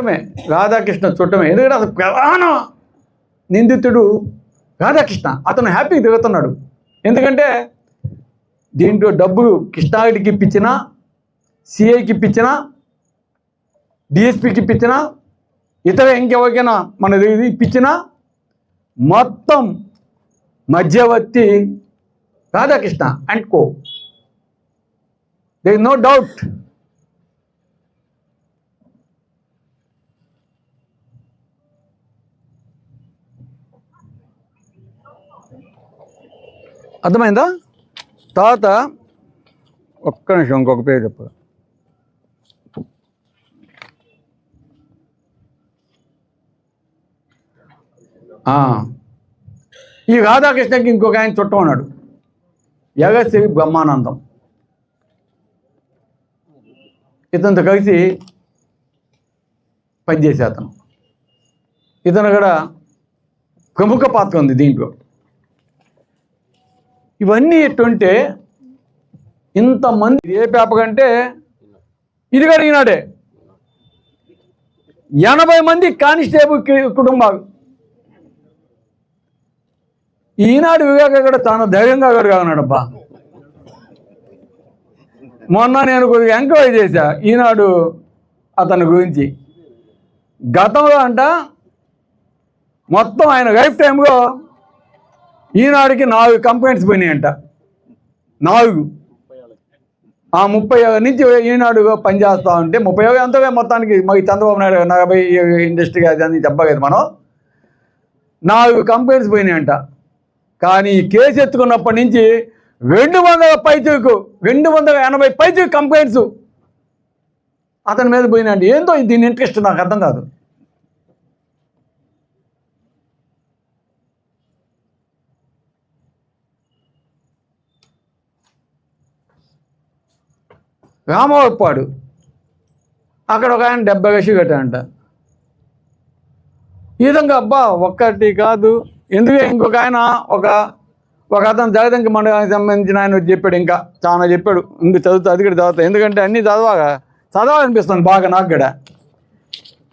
చూడటమే రాధాకృష్ణ చూడటమే ఎందుకంటే అసలు ప్రధాన నిందితుడు రాధాకృష్ణ. అతను హ్యాపీగా తిరుగుతున్నాడు. ఎందుకంటే దీంట్లో డబ్బులు కృష్ణాగిరికి ఇప్పించినా సిఐకి ఇప్పించినా డిఎస్పికి ఇప్పించినా ఇతర ఇంకెవరికైనా మన ఇప్పించిన ఇప్పించినా మొత్తం మధ్యవర్తి Radhakrishna and co. They no doubt అర్థమైందా? తర్వాత ఒక్క నిమిషం ఇంకొక పేరు చెప్పు. ఆ, ఈ రాధాకృష్ణకి ఇంకొక ఆయన చుట్టం ఉన్నాడు. యగశ్రీ బ్రహ్మానందం. ఇతనితో కలిసి పనిచేసే అతను. ఇతను కూడా ప్రముఖ పాత్ర ఉంది దీంట్లో. ఇవన్నీ ఎట్టుంటే ఇంతమంది ఏ పేపర్ అంటే ఇది కూడా ఈనాడే. ఎనభై మంది కానిస్టేబుల్ కి- కుటుంబాలు. ఈనాడు వివేక కూడా చాలా ధైర్యంగా కూడా ఉన్నాడబ్బా మొన్న నేను కొద్దిగా ఎంక్వైరీ చేశా ఈనాడు అతని గురించి. గతంలో అంట మొత్తం ఆయన లైఫ్ టైంలో ఈనాడికి నాలుగు కంప్లైంట్స్ పోయినాయంట. నాలుగు. ఆ ముప్పై నుంచి ఈనాడు పనిచేస్తా ఉంటే ముప్పై ఏళ్ళు ఎంతో మొత్తానికి. మాకు చంద్రబాబు నాయుడు నలభై ఇండస్ట్రీ అది అని చెప్పలేదు మనం. నాలుగు కంప్లైంట్స్ పోయినాయంట. కానీ ఈ కేసు ఎత్తుకున్నప్పటి నుంచి రెండు వందల పైచుకు రెండు వందల ఎనభై పైచుకు కంప్లైంట్స్ అతని మీద పోయినాయండి ఏందో దీని ఇంట్రెస్ట్ నాకు అర్థం కాదు. రామవప్పాడు అక్కడ ఒక ఆయన డెబ్బై వేసి కట్టాడంట. ఈ విధంగా అబ్బా ఒక్కటి కాదు. ఎందుకే ఇంకొక ఆయన ఒక ఒక అతను జగదంక మండలానికి సంబంధించిన ఆయన వచ్చి చెప్పాడు ఇంకా చాలా చెప్పాడు. ఇంక చదువుతా అది కూడా చదువుతా. ఎందుకంటే అన్నీ చదవగా. చదవాలనిపిస్తుంది బాగా నాకు కూడా.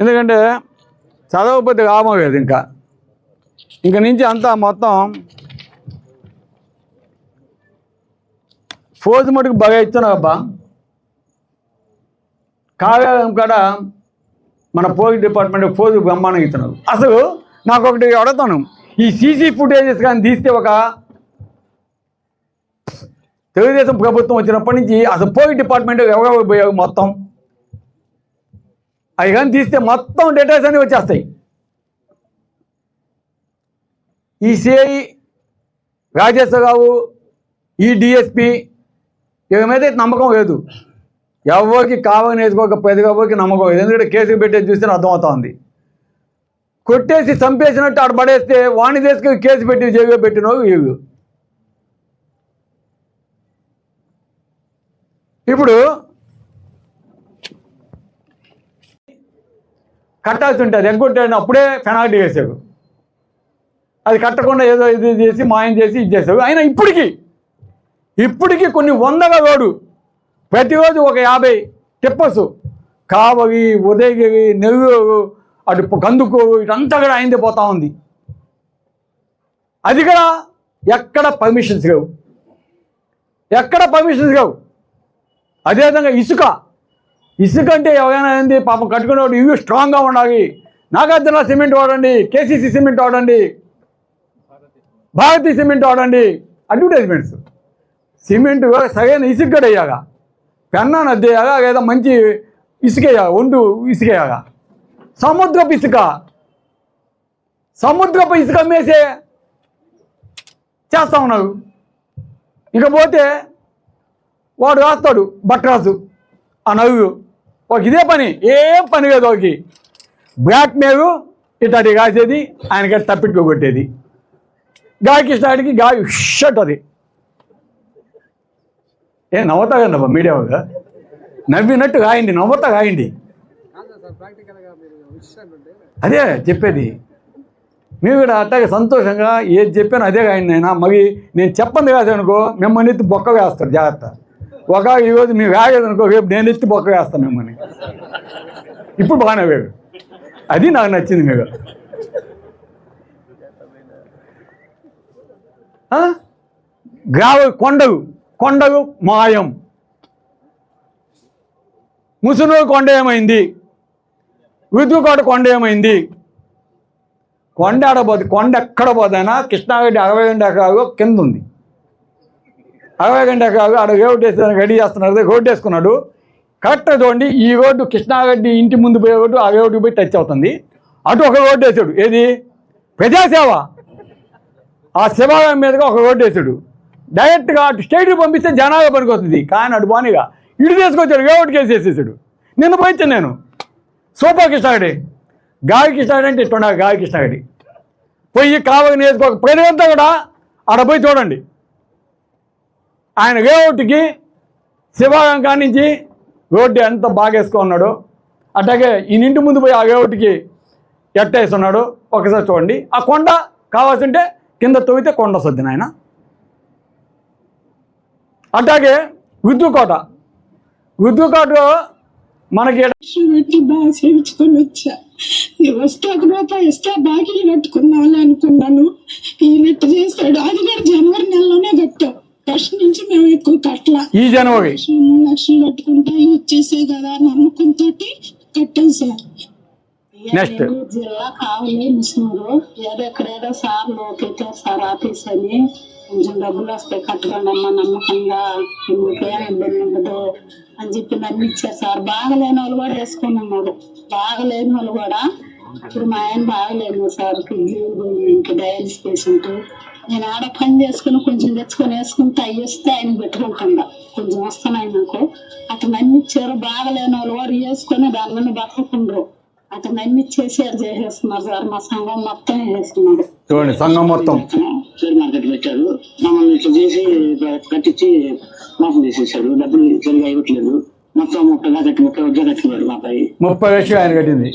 ఎందుకంటే చదవకపోతే కామలేదు ఇంకా. ఇంక నుంచి అంతా మొత్తం ఫోజు మటుకు బాగా ఇస్తున్నావు అబ్బా. కావ్యం కూడా మన పోలీస్ డిపార్ట్మెంట్ ఫోజు బ్రహ్మాండం ఇస్తున్నారు. అసలు నాకు ఒకటి అడుగుతాను. ఈ సీసీ ఫుటేజెస్ కానీ తీస్తే ఒక తెలుగుదేశం ప్రభుత్వం వచ్చినప్పటి నుంచి అసలు పోలీస్ డిపార్ట్మెంట్ ఎవరెవరు పోయావు మొత్తం? అవి కానీ తీస్తే మొత్తం డేటాస్ అన్నీ వచ్చేస్తాయి. ఈ సిఐ రాజేశ్వరరావు ఈ డిఎస్పి ఇక మీద అయితే నమ్మకం లేదు. ఎవరికి కావని వేసుకోక పెద్ద ఎవరికి నమ్మకం ఎందుకంటే కేసు పెట్టేది చూస్తే అర్థమవుతోంది. కొట్టేసి చంపేసినట్టు ఆడ పడేస్తే వాణి తీసుకుని కేసు పెట్టి జైలు పెట్టినవు ఇవి ఇప్పుడు కట్టాల్సి ఉంటుంది ఎగ్గొట్టాడు అప్పుడే పెనాల్టీ వేసావు అది కట్టకుండా ఏదో ఇది చేసి మాయం చేసి ఇది చేసావు అయినా ఇప్పటికీ ఇప్పటికీ కొన్ని వందల రోడ్డు ప్రతిరోజు ఒక యాభై టిప్పర్స్ కావవి ఉదయగిరి నెల్లూరు అటు కందుకూరు ఇదంతా కూడా అయింది పోతా ఉంది. అది కూడా ఎక్కడ పర్మిషన్స్ లేవు. ఎక్కడ పర్మిషన్స్ లేవు. అదేవిధంగా ఇసుక. ఇసుక అంటే ఎవరైనా ఏంది పాపం కట్టుకునేవాడు ఇవి స్ట్రాంగ్గా ఉండాలి. నాగార్జున సిమెంట్ వాడండి కేసీసీ సిమెంట్ వాడండి భారతీ సిమెంట్ వాడండి అడ్వర్టైజ్మెంట్స్ సిమెంట్ సరైన ఇసుక కూడా పెన్నా నద్దేయాగా లేదా మంచి ఇసుకేయాగా ఒండు ఇసుకేయాగా. సముద్రపు ఇసుక. సముద్రపు ఇసుక అమ్మేసే చేస్తా ఉన్నారు ఇకపోతే వాడు రాస్తాడు బట్రాసు ఆ నవ్వు. ఒక ఇదే పని ఏం పని లేదు ఒకకి బ్లాక్ మేవు ఇతడి కాసేది ఆయనకి తప్పిట్టుకోగొట్టేది గాయకి స్టార్ట్కి గాయ షట్ అది. ఏ నవ్వుతా కదబ్బా మీడియా నవ్వినట్టు కాయండి నవ్వుతా కాయండి. అదే చెప్పేది. మేము కూడా అట్టాగే సంతోషంగా ఏది చెప్పాను అదే కాయండి అయినా మరి నేను చెప్పంది కాదు అనుకో మిమ్మల్ని ఎత్తి బొక్క వేస్తారు జాగ్రత్త. ఒక ఈరోజు మీరు వేగదు అనుకో రేపు నేను ఎత్తి బొక్క వేస్తాను మిమ్మల్ని. ఇప్పుడు బాగానే వేడు అది నాకు నచ్చింది మీకు గ్రావ కొండగు కొండలు మాయం. ముసునూరు కొండ ఏమైంది? విద్యుకోట కొండ ఏమైంది? కొండ ఆడబోదు కొండ ఎక్కడ పోదైనా కృష్ణాగడ్డి అరవై రెండు ఎకరాలు కింద ఉంది. అరవై రెండు ఎకరాలు ఆడ రోడ్డు వేసి రెడీ చేస్తున్నారు రోడ్డు వేసుకున్నాడు. కరెక్ట్ చూడండి ఈ రోడ్డు కృష్ణాగడ్డి ఇంటి ముందు పోయే రోడ్డు ఆ రోడ్డు పోయి టచ్ అవుతుంది. అటు ఒక రోడ్డు వేసాడు ఏది? ప్రజాసేవ. ఆ శివాలయం మీదుగా ఒక రోడ్డు వేసాడు. డైరెక్ట్గా అటు స్టేట్కి పంపిస్తే జనాలు పనికొస్తుంది కానీ అటు బానిగా ఇటు తీసుకొచ్చాడు వేవట్ కేసు వేసేసాడు నిన్న పోయించాను నేను. సోపా కృష్ణాగడి గావి కృష్ణాగడి అంటే ఇష్టం నాకు గావి కృష్ణాగడి పోయి కావలి నేర్చుకో పైనంతా కూడా ఆడ పోయి చూడండి. ఆయన వేవట్కి శివాగం కానించి నుంచి రోడ్డు ఎంత బాగా వేసుకున్నాడు అట్లాగే ఈ ఇంటి ముందు పోయి ఆ వేవట్కి ఎట్టేస్తున్నాడు ఒకసారి చూడండి. ఆ కొండ కావాల్సింటే కింద తవ్వితే కొండ వస్తుంది ఆయన అట్లాగే విద్యుకోట విద్యుకోట మనకి పెట్టి బాగా వచ్చా. వస్తే ఒక రూపాయి ఇస్తే బాకీలు కట్టుకుందామని అనుకున్నాను. చేస్తాడు. అది కూడా జనవరి నెలలోనే కట్టాం. ఫస్ట్ నుంచి మేము ఎక్కువ కట్టలా. ఈ జనవరి. లక్షలు కట్టుకుంటా ఇవి వచ్చేసే కదా నమ్మకంతో కట్టాం సార్. ఏలూరు జిల్లా కావలి ముస్లింలు ఏదో ఎక్కడేదో సార్లు పెట్టారు సార్ ఆఫీస్ అని కొంచెం డబ్బులు వస్తాయి కట్టుకోండి అమ్మ నమ్మకంగా మీకేం ఇబ్బంది ఉండదు అని చెప్పి నన్ను ఇచ్చారు సార్. బాగలేని వాళ్ళు కూడా వేసుకొని ఉన్నారు. బాగలేని వాళ్ళు కూడా ఇప్పుడు మా ఆయన బాగలేను సార్. ఇంకా డయాలిసిస్ పేషెంట్ నేను ఆడ పని చేసుకుని కొంచెం తెచ్చుకొని వేసుకుంటే అవి వస్తే ఆయన పెట్టుకుంటుందా కొంచెం వస్తున్నాయి నాకు. అతను అన్ని ఇచ్చారు బాగలేని వాళ్ళు కూడా వేసుకొని దాని మీద బతుకుండ్రు అతను అన్ని చేసేది చేసేస్తున్నారు సార్. మా సంఘం మొత్తం చేస్తున్నారు చూడండి సంఘం మొత్తం. షేర్ మార్కెట్ పెట్టాడు మమ్మల్ని ఇట్లా చేసి కట్టించి మోసం చేసేసాడు. డబ్బులు సరిగా ఇవ్వట్లేదు. మొత్తం ముప్పై కట్టి ముప్పై వద్ద కట్టుకున్నాడు మాపై. ముప్పై లక్షలు ఆయన కట్టింది.